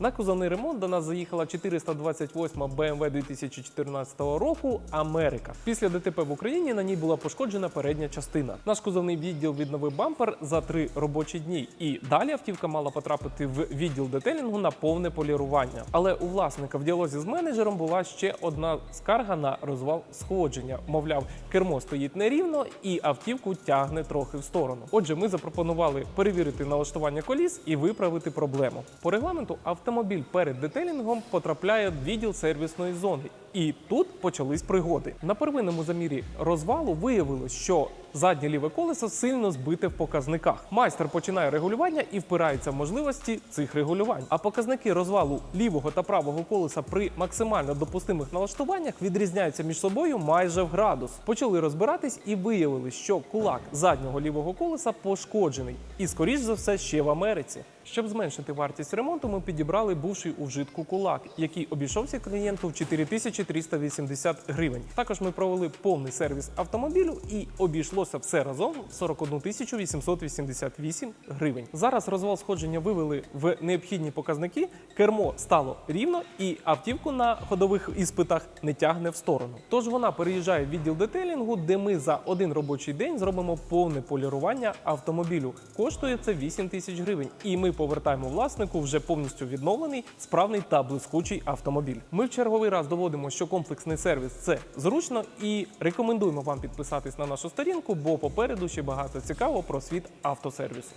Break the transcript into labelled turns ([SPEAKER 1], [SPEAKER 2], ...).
[SPEAKER 1] На кузовний ремонт до нас заїхала 428 BMW 2014 року Америка. Після ДТП в Україні на ній була пошкоджена передня частина. Наш кузовний відділ відновив бампер за три робочі дні, і далі автівка мала потрапити в відділ детелінгу на повне полірування. Але у власника в діалозі з менеджером була ще одна скарга на розвал сходження. Мовляв, кермо стоїть нерівно і автівку тягне трохи в сторону. Отже, ми запропонували перевірити налаштування коліс і виправити проблему. По регламенту автомобіль перед детелінгом потрапляє в відділ сервісної зони. І тут почались пригоди. На первинному замірі розвалу виявилось, що заднє ліве колесо сильно збите в показниках. Майстер починає регулювання і впирається в можливості цих регулювань. А показники розвалу лівого та правого колеса при максимально допустимих налаштуваннях відрізняються між собою майже в градус. Почали розбиратись і виявили, що кулак заднього лівого колеса пошкоджений, і скоріш за все ще в Америці. Щоб зменшити вартість ремонту, ми підібрали бувший у вжитку кулак, який обійшовся клієнту в 4380 гривень. Також ми провели повний сервіс автомобілю і обійшлося все разом в 41 888 гривень. Зараз розвал сходження вивели в необхідні показники. Кермо стало рівно, і автівку на ходових іспитах не тягне в сторону. Тож вона переїжджає в відділ детелінгу, де ми за один робочий день зробимо повне полірування автомобілю. Коштує це 8 тисяч гривень, і ми повертаємо власнику вже повністю відновлений, справний та блискучий автомобіль. Ми в черговий раз доводимо, що комплексний сервіс це зручно, і рекомендуємо вам підписатись на нашу сторінку, бо попереду ще багато цікавого про світ автосервісу.